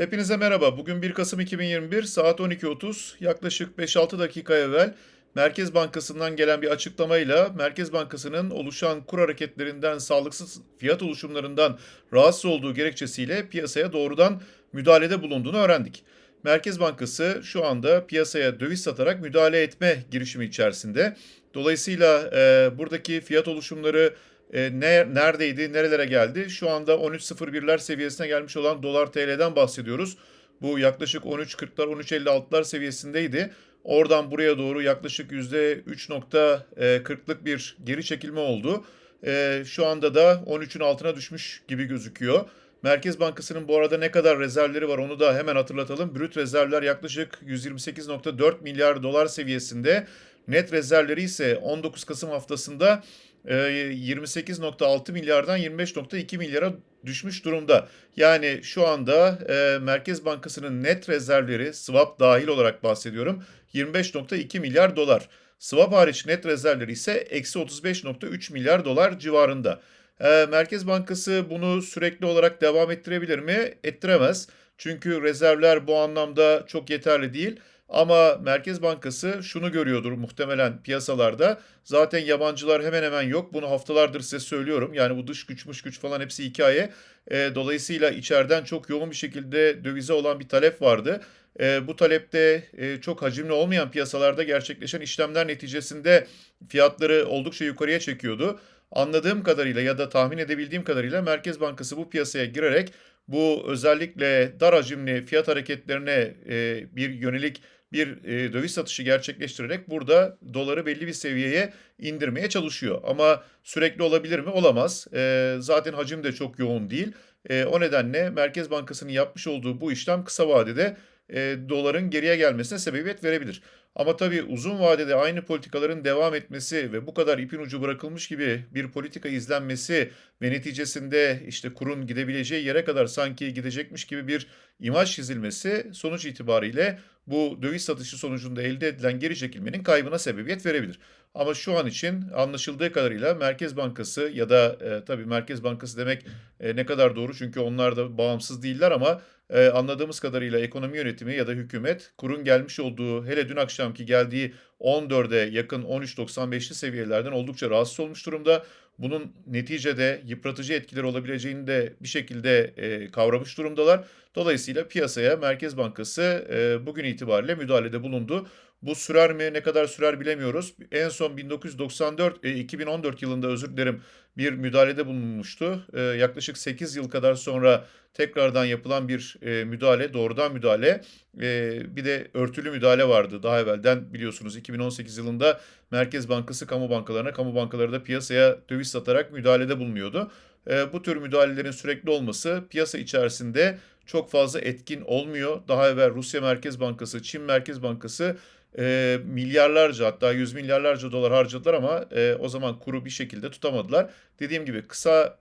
Hepinize merhaba. Bugün 1 Kasım 2021 saat 12.30 yaklaşık 5-6 dakika evvel Merkez Bankası'ndan gelen bir açıklamayla Merkez Bankası'nın oluşan kur hareketlerinden, sağlıksız fiyat oluşumlarından rahatsız olduğu gerekçesiyle piyasaya doğrudan müdahalede bulunduğunu öğrendik. Merkez Bankası şu anda piyasaya döviz satarak müdahale etme girişimi içerisinde. Dolayısıyla e, buradaki fiyat oluşumları e, ne, neredeydi, nerelere geldi? Şu anda 13.01'ler seviyesine gelmiş olan dolar TL'den bahsediyoruz. Bu yaklaşık 13.40'lar, 13.56'lar seviyesindeydi. Oradan buraya doğru yaklaşık %3.40'lık bir geri çekilme oldu. E, şu anda da 13'ün altına düşmüş gibi gözüküyor. Merkez Bankası'nın bu arada ne kadar rezervleri var onu da hemen hatırlatalım. Brüt rezervler yaklaşık 128.4 milyar dolar seviyesinde. Net rezervleri ise 19 Kasım haftasında e, 28.6 milyardan 25.2 milyara düşmüş durumda. Yani şu anda e, Merkez Bankası'nın net rezervleri swap dahil olarak bahsediyorum 25.2 milyar dolar. Swap hariç net rezervleri ise eksi 35.3 milyar dolar civarında. E, Merkez Bankası bunu sürekli olarak devam ettirebilir mi? Ettiremez. Çünkü rezervler bu anlamda çok yeterli değil. Ama Merkez Bankası şunu görüyordur muhtemelen piyasalarda. Zaten yabancılar hemen hemen yok. Bunu haftalardır size söylüyorum. Yani bu dış güçmüş güç falan hepsi hikaye. E, dolayısıyla içeriden çok yoğun bir şekilde dövize olan bir talep vardı. E, bu talepte e, çok hacimli olmayan piyasalarda gerçekleşen işlemler neticesinde fiyatları oldukça yukarıya çekiyordu. Anladığım kadarıyla ya da tahmin edebildiğim kadarıyla Merkez Bankası bu piyasaya girerek bu özellikle dar hacimli fiyat hareketlerine e, bir yönelik bir e, döviz satışı gerçekleştirerek burada doları belli bir seviyeye indirmeye çalışıyor. Ama sürekli olabilir mi? Olamaz. E, zaten hacim de çok yoğun değil. E, o nedenle Merkez Bankası'nın yapmış olduğu bu işlem kısa vadede e, doların geriye gelmesine sebebiyet verebilir. Ama tabii uzun vadede aynı politikaların devam etmesi ve bu kadar ipin ucu bırakılmış gibi bir politika izlenmesi ve neticesinde işte kurun gidebileceği yere kadar sanki gidecekmiş gibi bir imaj çizilmesi sonuç itibariyle bu döviz satışı sonucunda elde edilen geri çekilmenin kaybına sebebiyet verebilir. Ama şu an için anlaşıldığı kadarıyla Merkez Bankası ya da e, tabii Merkez Bankası demek e, ne kadar doğru çünkü onlar da bağımsız değiller ama e, anladığımız kadarıyla ekonomi yönetimi ya da hükümet kurun gelmiş olduğu hele dün akşamki geldiği 14'e yakın 13.95'li seviyelerden oldukça rahatsız olmuş durumda. Bunun neticede yıpratıcı etkileri olabileceğini de bir şekilde e, kavramış durumdalar. Dolayısıyla piyasaya Merkez Bankası e, bugün itibariyle müdahalede bulundu. Bu sürer mi ne kadar sürer bilemiyoruz. En son 1994 e, 2014 yılında özür dilerim bir müdahalede bulunmuştu. E, yaklaşık 8 yıl kadar sonra tekrardan yapılan bir e, müdahale, doğrudan müdahale. E, bir de örtülü müdahale vardı daha evvelden biliyorsunuz 2018 yılında Merkez Bankası kamu bankalarına, kamu bankaları da piyasaya döviz satarak müdahalede bulunuyordu. E, bu tür müdahalelerin sürekli olması piyasa içerisinde çok fazla etkin olmuyor. Daha evvel Rusya Merkez Bankası, Çin Merkez Bankası e, milyarlarca hatta yüz milyarlarca dolar harcadılar ama e, o zaman kuru bir şekilde tutamadılar. Dediğim gibi kısa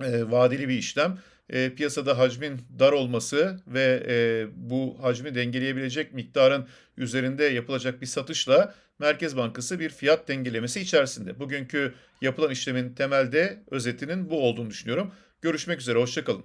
e, vadeli bir işlem. E, piyasada hacmin dar olması ve e, bu hacmi dengeleyebilecek miktarın üzerinde yapılacak bir satışla Merkez Bankası bir fiyat dengelemesi içerisinde. Bugünkü yapılan işlemin temelde özetinin bu olduğunu düşünüyorum. Görüşmek üzere, hoşçakalın.